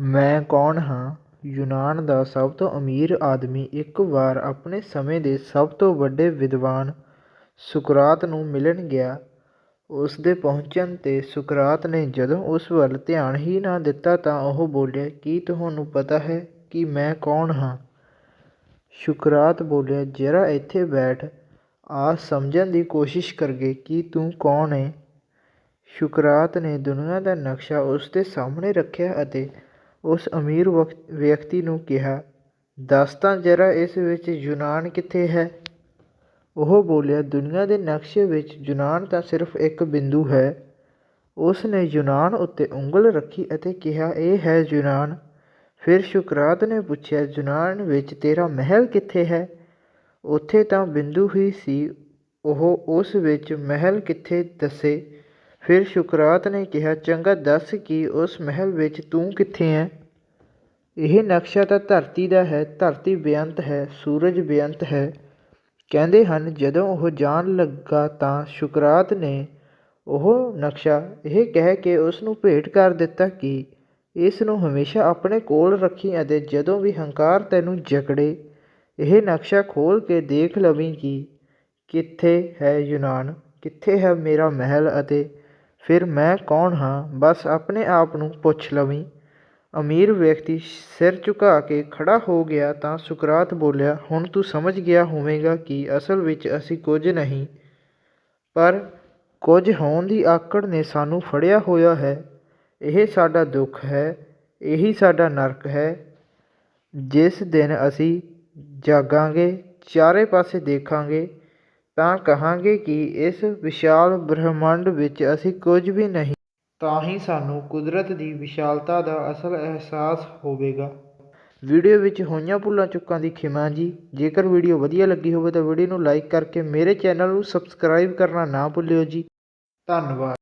ਮੈਂ ਕੌਣ ਹਾਂ? ਯੂਨਾਨ ਦਾ ਸਭ ਤੋਂ ਅਮੀਰ ਆਦਮੀ ਇੱਕ ਵਾਰ ਆਪਣੇ ਸਮੇਂ ਦੇ ਸਭ ਤੋਂ ਵੱਡੇ ਵਿਦਵਾਨ ਸੁਕਰਾਤ ਨੂੰ ਮਿਲਣ ਗਿਆ। ਉਸ ਦੇ ਪਹੁੰਚਣ 'ਤੇ ਸੁਕਰਾਤ ਨੇ ਜਦੋਂ ਉਸ ਵੱਲ ਧਿਆਨ ਹੀ ਨਾ ਦਿੱਤਾ ਤਾਂ ਉਹ ਬੋਲਿਆ, ਕੀ ਤੁਹਾਨੂੰ ਪਤਾ ਹੈ ਕਿ ਮੈਂ ਕੌਣ ਹਾਂ? ਸੁਕਰਾਤ ਬੋਲਿਆ, ਜ਼ਰਾ ਇੱਥੇ ਬੈਠ। ਆ ਸਮਝਣ ਦੀ ਕੋਸ਼ਿਸ਼ ਕਰਗੇ ਕਿ ਤੂੰ ਕੌਣ ਹੈ ਸੁਕਰਾਤ ਨੇ ਦੁਨੀਆ ਦਾ ਨਕਸ਼ਾ ਉਸ ਦੇ ਸਾਹਮਣੇ ਰੱਖਿਆ ਅਤੇ ਉਸ ਅਮੀਰ ਵਕ- ਵਿਅਕਤੀ ਨੂੰ ਕਿਹਾ, ਦੱਸ ਤਾਂ ਜ਼ਰਾ ਇਸ ਵਿੱਚ ਯੂਨਾਨ ਕਿੱਥੇ ਹੈ? ਉਹ ਬੋਲਿਆ, ਦੁਨੀਆ ਦੇ ਨਕਸ਼ੇ ਵਿੱਚ ਯੂਨਾਨ ਤਾਂ ਸਿਰਫ ਇੱਕ ਬਿੰਦੂ ਹੈ। ਉਸ ਨੇ ਯੂਨਾਨ ਉੱਤੇ ਉਂਗਲ ਰੱਖੀ ਅਤੇ ਕਿਹਾ, ਇਹ ਹੈ ਯੂਨਾਨ। ਫਿਰ ਸ਼ੁਕਰਾਤ ਨੇ ਪੁੱਛਿਆ, ਯੂਨਾਨ ਵਿੱਚ ਤੇਰਾ ਮਹਿਲ ਕਿੱਥੇ ਹੈ? ਉੱਥੇ ਤਾਂ ਬਿੰਦੂ ਹੀ ਸੀ। ਉਹ ਉਸ ਵਿੱਚ ਮਹਿਲ ਕਿੱਥੇ ਦੱਸੇ? ਫਿਰ ਸ਼ੁਕਰਾਤ ਨੇ ਕਿਹਾ, ਚੰਗਾ ਦੱਸ ਕਿ ਉਸ ਮਹਿਲ ਵਿੱਚ ਤੂੰ ਕਿੱਥੇ ਹੈ? ਇਹ ਨਕਸ਼ਾ ਤਾਂ ਧਰਤੀ ਦਾ ਹੈ, ਧਰਤੀ ਬੇਅੰਤ ਹੈ, ਸੂਰਜ ਬੇਅੰਤ ਹੈ। ਕਹਿੰਦੇ ਹਨ, ਜਦੋਂ ਉਹ ਜਾਣ ਲੱਗਾ ਤਾਂ ਸ਼ੁਕਰਾਤ ਨੇ ਉਹ ਨਕਸ਼ਾ ਇਹ ਕਹਿ ਕੇ ਉਸ ਨੂੰ ਭੇਟ ਕਰ ਦਿੱਤਾ ਕਿ ਇਸ ਨੂੰ ਹਮੇਸ਼ਾ ਆਪਣੇ ਕੋਲ ਰੱਖੀ ਅਤੇ ਜਦੋਂ ਵੀ ਹੰਕਾਰ ਤੈਨੂੰ ਜਕੜੇ, ਇਹ ਨਕਸ਼ਾ ਖੋਲ ਕੇ ਦੇਖ ਲਵੀਂ ਕਿ ਕਿੱਥੇ ਹੈ ਯੂਨਾਨ, ਕਿੱਥੇ ਹੈ ਮੇਰਾ ਮਹਿਲ ਅਤੇ ਫਿਰ ਮੈਂ ਕੌਣ ਹਾਂ? ਬਸ ਆਪਣੇ ਆਪ ਨੂੰ ਪੁੱਛ ਲਵੀਂ। ਅਮੀਰ ਵਿਅਕਤੀ ਸਿਰ ਝੁਕਾ ਕੇ ਖੜ੍ਹਾ ਹੋ ਗਿਆ ਤਾਂ ਸੁਕਰਾਤ ਬੋਲਿਆ, ਹੁਣ ਤੂੰ ਸਮਝ ਗਿਆ ਹੋਵੇਗਾ ਕਿ ਅਸਲ ਵਿੱਚ ਅਸੀਂ ਕੁਝ ਨਹੀਂ, ਪਰ ਕੁਝ ਹੋਣ ਦੀ ਆਕੜ ਨੇ ਸਾਨੂੰ ਫੜਿਆ ਹੋਇਆ ਹੈ। ਇਹ ਸਾਡਾ ਦੁੱਖ ਹੈ, ਇਹੀ ਸਾਡਾ ਨਰਕ ਹੈ। ਜਿਸ ਦਿਨ ਅਸੀਂ ਜਾਗਾਂਗੇ, ਚਾਰੇ ਪਾਸੇ ਦੇਖਾਂਗੇ, ਤਾਂ ਕਹਾਂਗੇ ਕਿ ਇਸ ਵਿਸ਼ਾਲ ਬ੍ਰਹਿਮੰਡ ਵਿੱਚ ਅਸੀਂ ਕੁਝ ਵੀ ਨਹੀਂ। ਤਾਂ ਹੀ ਸਾਨੂੰ ਕੁਦਰਤ ਦੀ ਵਿਸ਼ਾਲਤਾ ਦਾ ਅਸਲ ਅਹਿਸਾਸ ਹੋਵੇਗਾ। ਵੀਡੀਓ ਵਿੱਚ ਹੋਈਆਂ ਭੁੱਲਾਂ ਚੁੱਕਾਂ ਦੀ ਖਿਮਾ ਜੀ। ਜੇਕਰ ਵੀਡੀਓ ਵਧੀਆ ਲੱਗੀ ਹੋਵੇ ਤਾਂ ਵੀਡੀਓ ਨੂੰ ਲਾਈਕ ਕਰਕੇ ਮੇਰੇ ਚੈਨਲ ਨੂੰ ਸਬਸਕ੍ਰਾਈਬ ਕਰਨਾ ਨਾ ਭੁੱਲਿਓ ਜੀ। ਧੰਨਵਾਦ।